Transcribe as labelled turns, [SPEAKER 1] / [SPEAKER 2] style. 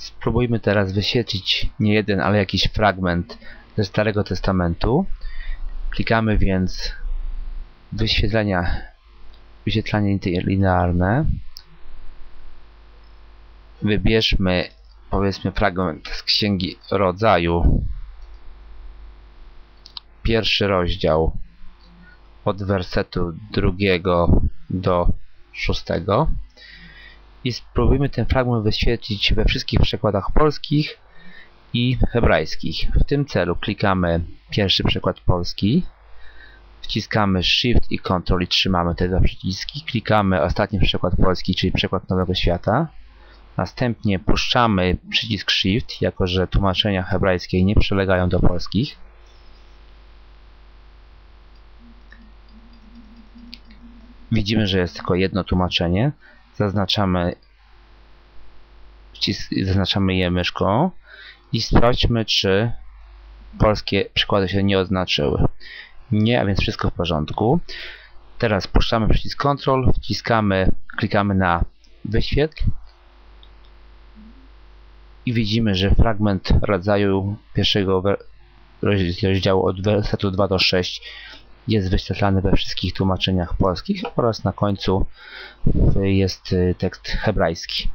[SPEAKER 1] Spróbujmy teraz wyświetlić nie jeden, ale jakiś fragment ze Starego Testamentu. Klikamy więc wyświetlenia, wyświetlanie linearne. Wybierzmy powiedzmy fragment z Księgi Rodzaju. Pierwszy rozdział od wersetu drugiego do szóstego i spróbujmy ten fragment wyświetlić we wszystkich przekładach polskich i hebrajskich. W tym celu klikamy pierwszy przekład polski, wciskamy Shift i Ctrl i trzymamy te dwa przyciski, klikamy ostatni przekład polski, czyli przekład Nowego Świata, następnie puszczamy przycisk Shift, jako że tłumaczenia hebrajskie nie przylegają do polskich, Widzimy, że jest tylko jedno tłumaczenie. Zaznaczamy, zaznaczamy je myszką i sprawdźmy, czy polskie przykłady się nie oznaczyły. Nie, a więc wszystko w porządku. Teraz puszczamy przycisk Ctrl, wciskamy, klikamy na wyświetl i widzimy, że fragment rodzaju pierwszego rozdziału od wersetu 2 do 6 jest wyświetlany we wszystkich tłumaczeniach polskich oraz na końcu jest tekst hebrajski.